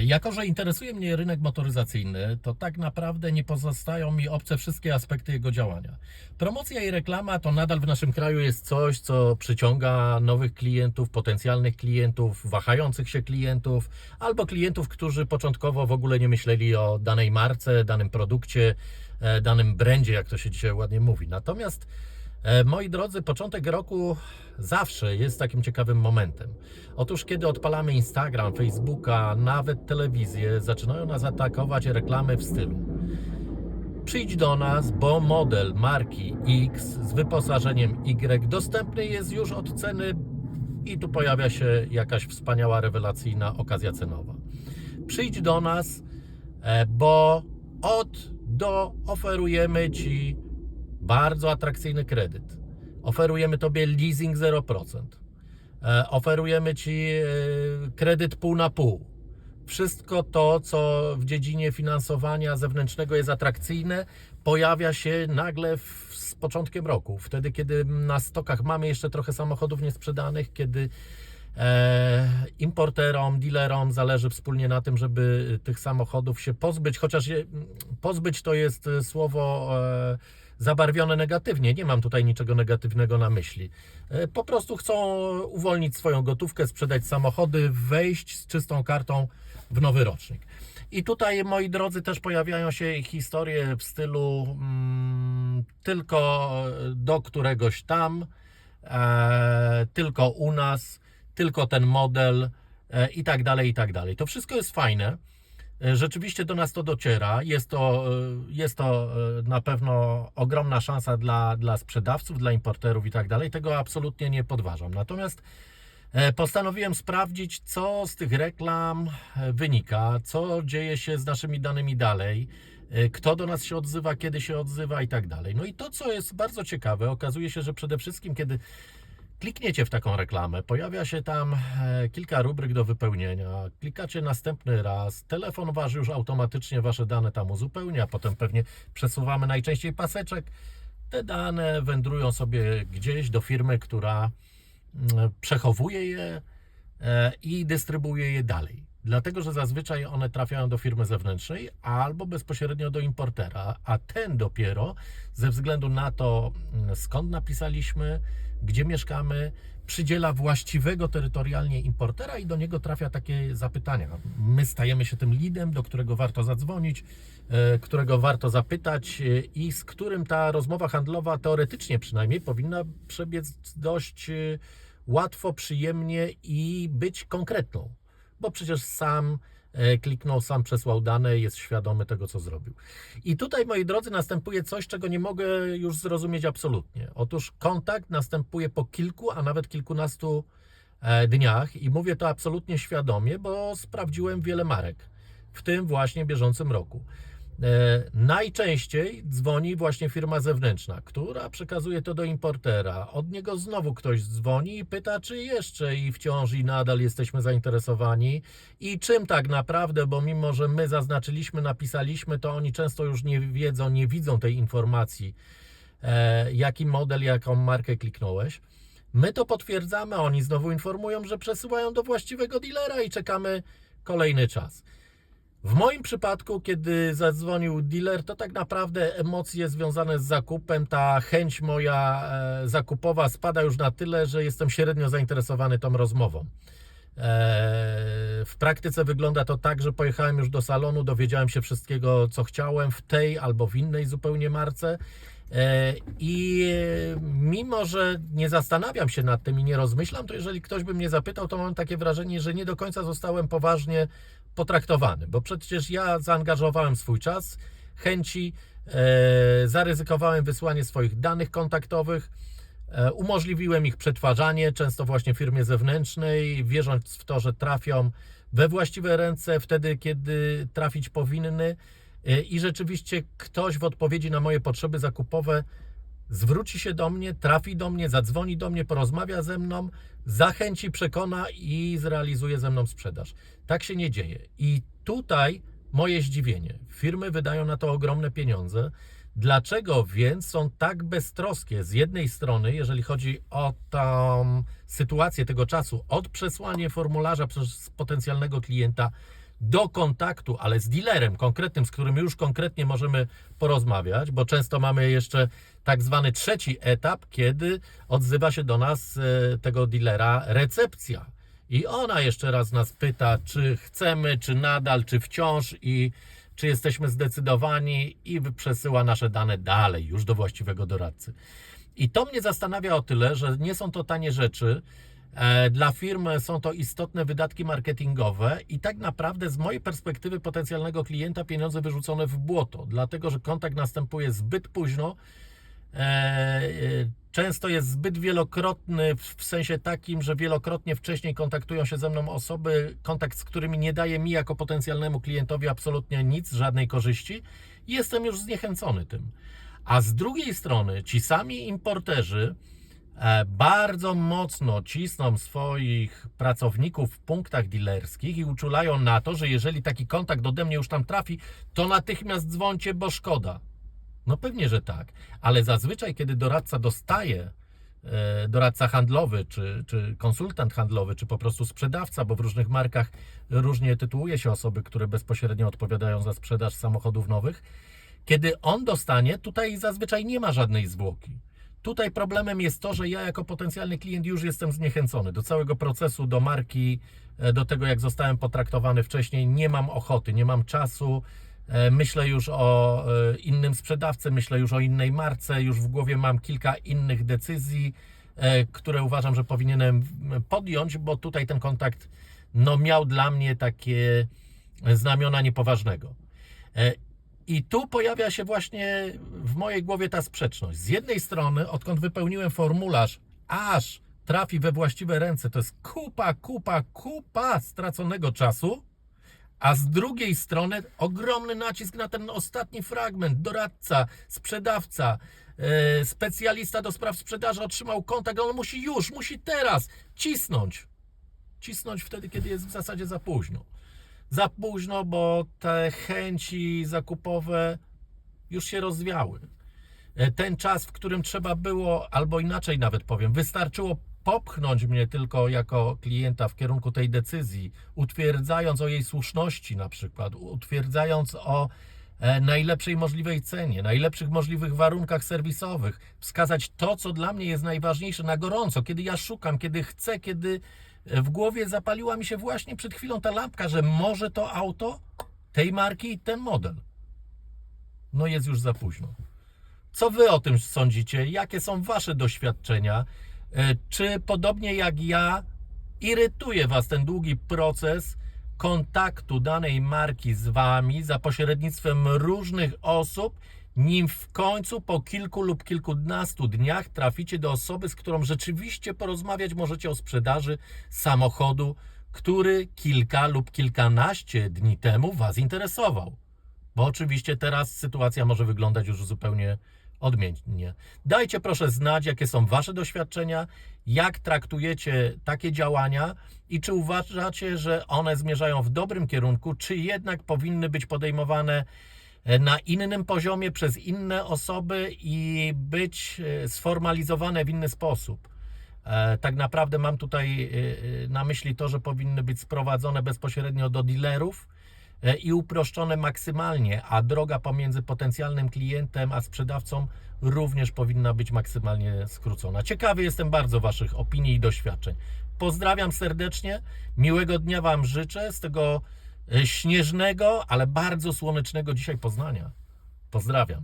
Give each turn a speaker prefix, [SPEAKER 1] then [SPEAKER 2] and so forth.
[SPEAKER 1] Jako, że interesuje mnie rynek motoryzacyjny, to tak naprawdę nie pozostają mi obce wszystkie aspekty jego działania. Promocja i reklama to nadal w naszym kraju jest coś, co przyciąga nowych klientów, potencjalnych klientów, wahających się klientów, albo klientów, którzy początkowo w ogóle nie myśleli o danej marce, danym produkcie, e, danym brandzie, jak to się dzisiaj ładnie mówi. Natomiast E, Moi drodzy, początek roku zawsze jest takim ciekawym momentem. Otóż, kiedy odpalamy Instagram, Facebooka, nawet telewizję, zaczynają nas atakować reklamy w stylu. Przyjdź do nas, bo model marki X z wyposażeniem Y dostępny jest już od ceny i tu pojawia się jakaś wspaniała, rewelacyjna okazja cenowa. Przyjdź do nas, e, bo od do oferujemy Ci bardzo atrakcyjny kredyt. Oferujemy Tobie leasing 0%. E, Oferujemy Ci e, kredyt pół na pół. Wszystko to, co w dziedzinie finansowania zewnętrznego jest atrakcyjne, pojawia się nagle w, z początkiem roku. Wtedy, kiedy na stokach mamy jeszcze trochę samochodów niesprzedanych, kiedy e, importerom, dealerom zależy wspólnie na tym, żeby tych samochodów się pozbyć, chociaż je, pozbyć to jest słowo zabarwione negatywnie. Nie mam tutaj niczego negatywnego na myśli. E, Po prostu chcą uwolnić swoją gotówkę, sprzedać samochody, wejść z czystą kartą w nowy rocznik. I tutaj, moi drodzy, też pojawiają się historie w stylu mm, tylko do któregoś tam, e, tylko u nas, tylko ten model e, i tak dalej, i tak dalej. To wszystko jest fajne. E, Rzeczywiście do nas to dociera. Jest to, e, jest to e, na pewno ogromna szansa dla, dla sprzedawców, dla importerów i tak dalej. Tego absolutnie nie podważam. Natomiast postanowiłem sprawdzić, co z tych reklam wynika, co dzieje się z naszymi danymi dalej, kto do nas się odzywa, kiedy się odzywa i tak dalej. No i to, co jest bardzo ciekawe, okazuje się, że przede wszystkim, kiedy klikniecie w taką reklamę, pojawia się tam e, kilka rubryk do wypełnienia, klikacie następny raz, telefon wasz już automatycznie wasze dane tam uzupełnia, potem pewnie przesuwamy najczęściej paseczek. Te dane wędrują sobie gdzieś do firmy, która mm, przechowuje je e, i dystrybuuje je dalej. Dlatego, że zazwyczaj one trafiają do firmy zewnętrznej albo bezpośrednio do importera, a ten dopiero ze względu na to, mm, skąd napisaliśmy, gdzie mieszkamy, przydziela właściwego terytorialnie importera i do niego trafia takie zapytania. My stajemy się tym lidem, do którego warto zadzwonić, e, którego warto zapytać e, i z którym ta rozmowa handlowa teoretycznie przynajmniej powinna przebiec dość e, łatwo, przyjemnie i być konkretną bo przecież sam kliknął, sam przesłał dane, jest świadomy tego, co zrobił. I tutaj, moi drodzy, następuje coś, czego nie mogę już zrozumieć absolutnie. Otóż kontakt następuje po kilku, a nawet kilkunastu e, dniach i mówię to absolutnie świadomie, bo sprawdziłem wiele marek, w tym właśnie bieżącym roku. E, Najczęściej dzwoni właśnie firma zewnętrzna, która przekazuje to do importera. Od niego znowu ktoś dzwoni i pyta, czy jeszcze i wciąż i nadal jesteśmy zainteresowani i czym tak naprawdę, bo mimo, że my zaznaczyliśmy, napisaliśmy, to oni często już nie wiedzą, nie widzą tej informacji, e, jaki model, jaką markę kliknąłeś. My to potwierdzamy, oni znowu informują, że przesyłają do właściwego dealera i czekamy kolejny czas. W moim przypadku, kiedy zadzwonił dealer, to tak naprawdę emocje związane z zakupem, ta chęć moja e, zakupowa spada już na tyle, że jestem średnio zainteresowany tą rozmową. E, w praktyce wygląda to tak, że pojechałem już do salonu, dowiedziałem się wszystkiego, co chciałem w tej albo w innej zupełnie marce. E, I mimo, że nie zastanawiam się nad tym i nie rozmyślam, to jeżeli ktoś by mnie zapytał, to mam takie wrażenie, że nie do końca zostałem poważnie potraktowany, bo przecież ja zaangażowałem swój czas, chęci, e, zaryzykowałem wysłanie swoich danych kontaktowych, e, umożliwiłem ich przetwarzanie, często właśnie firmie zewnętrznej, wierząc w to, że trafią we właściwe ręce wtedy, kiedy trafić powinny. E, I rzeczywiście ktoś w odpowiedzi na moje potrzeby zakupowe zwróci się do mnie, trafi do mnie, zadzwoni do mnie, porozmawia ze mną, zachęci, przekona i zrealizuje ze mną sprzedaż. Tak się nie dzieje. I tutaj moje zdziwienie. Firmy wydają na to ogromne pieniądze. Dlaczego więc są tak beztroskie z jednej strony, jeżeli chodzi o tą sytuację tego czasu, od przesłania formularza przez potencjalnego klienta do kontaktu, ale z dealerem konkretnym, z którym już konkretnie możemy porozmawiać, bo często mamy jeszcze tak zwany trzeci etap, kiedy odzywa się do nas e, tego dealera recepcja. I ona jeszcze raz nas pyta, czy chcemy, czy nadal, czy wciąż i czy jesteśmy zdecydowani i przesyła nasze dane dalej, już do właściwego doradcy. I to mnie zastanawia o tyle, że nie są to tanie rzeczy. E, Dla firm są to istotne wydatki marketingowe i tak naprawdę z mojej perspektywy potencjalnego klienta pieniądze wyrzucone w błoto, dlatego że kontakt następuje zbyt późno. E, e, Często jest zbyt wielokrotny w sensie takim, że wielokrotnie wcześniej kontaktują się ze mną osoby, kontakt z którymi nie daje mi jako potencjalnemu klientowi absolutnie nic, żadnej korzyści i jestem już zniechęcony tym. A z drugiej strony ci sami importerzy bardzo mocno cisną swoich pracowników w punktach dealerskich i uczulają na to, że jeżeli taki kontakt ode mnie już tam trafi, to natychmiast dzwońcie, bo szkoda. No pewnie, że tak, ale zazwyczaj, kiedy doradca dostaje, e, doradca handlowy, czy, czy konsultant handlowy, czy po prostu sprzedawca, bo w różnych markach różnie tytułuje się osoby, które bezpośrednio odpowiadają za sprzedaż samochodów nowych, kiedy on dostanie, tutaj zazwyczaj nie ma żadnej zwłoki. Tutaj problemem jest to, że ja jako potencjalny klient już jestem zniechęcony do całego procesu, do marki, e, do tego jak zostałem potraktowany wcześniej. Nie mam ochoty, nie mam czasu. E, Myślę już o e, innym sprzedawcy, myślę już o innej marce, już w głowie mam kilka innych decyzji, które uważam, że powinienem podjąć, bo tutaj ten kontakt no, miał dla mnie takie znamiona niepoważnego. I tu pojawia się właśnie w mojej głowie ta sprzeczność. Z jednej strony, odkąd wypełniłem formularz, aż trafi we właściwe ręce, to jest kupa, kupa, kupa straconego czasu, a z drugiej strony ogromny nacisk na ten ostatni fragment. Doradca, sprzedawca, e, specjalista do spraw sprzedaży otrzymał kontakt, on musi już, musi teraz cisnąć. Cisnąć wtedy, kiedy jest w zasadzie za późno. Za późno, bo te chęci zakupowe już się rozwiały. E, Ten czas, w którym trzeba było, albo inaczej nawet powiem, wystarczyło popchnąć mnie tylko jako klienta w kierunku tej decyzji, utwierdzając o jej słuszności na przykład, utwierdzając o najlepszej możliwej cenie, najlepszych możliwych warunkach serwisowych, wskazać to, co dla mnie jest najważniejsze na gorąco, kiedy ja szukam, kiedy chcę, kiedy e, w głowie zapaliła mi się właśnie przed chwilą ta lampka, że może to auto tej marki i ten model. No jest już za późno. Co wy o tym sądzicie? Jakie są wasze doświadczenia? E, Czy podobnie jak ja irytuje was ten długi proces kontaktu danej marki z wami za pośrednictwem różnych osób, nim w końcu po kilku lub kilkunastu dniach traficie do osoby, z którą rzeczywiście porozmawiać możecie o sprzedaży samochodu, który kilka lub kilkanaście dni temu was interesował. Bo oczywiście teraz sytuacja może wyglądać już zupełnie odmiennie. Dajcie proszę znać, jakie są Wasze doświadczenia, jak traktujecie takie działania i czy uważacie, że one zmierzają w dobrym kierunku, czy jednak powinny być podejmowane e, na innym poziomie przez inne osoby i być e, sformalizowane w inny sposób. E, Tak naprawdę mam tutaj na myśli to, że powinny być sprowadzone bezpośrednio do dealerów i uproszczone maksymalnie, a droga pomiędzy potencjalnym klientem a sprzedawcą również powinna być maksymalnie skrócona. Ciekawy jestem bardzo Waszych opinii i doświadczeń. Pozdrawiam serdecznie, miłego dnia Wam życzę z tego e, śnieżnego, ale bardzo słonecznego dzisiaj Poznania. Pozdrawiam.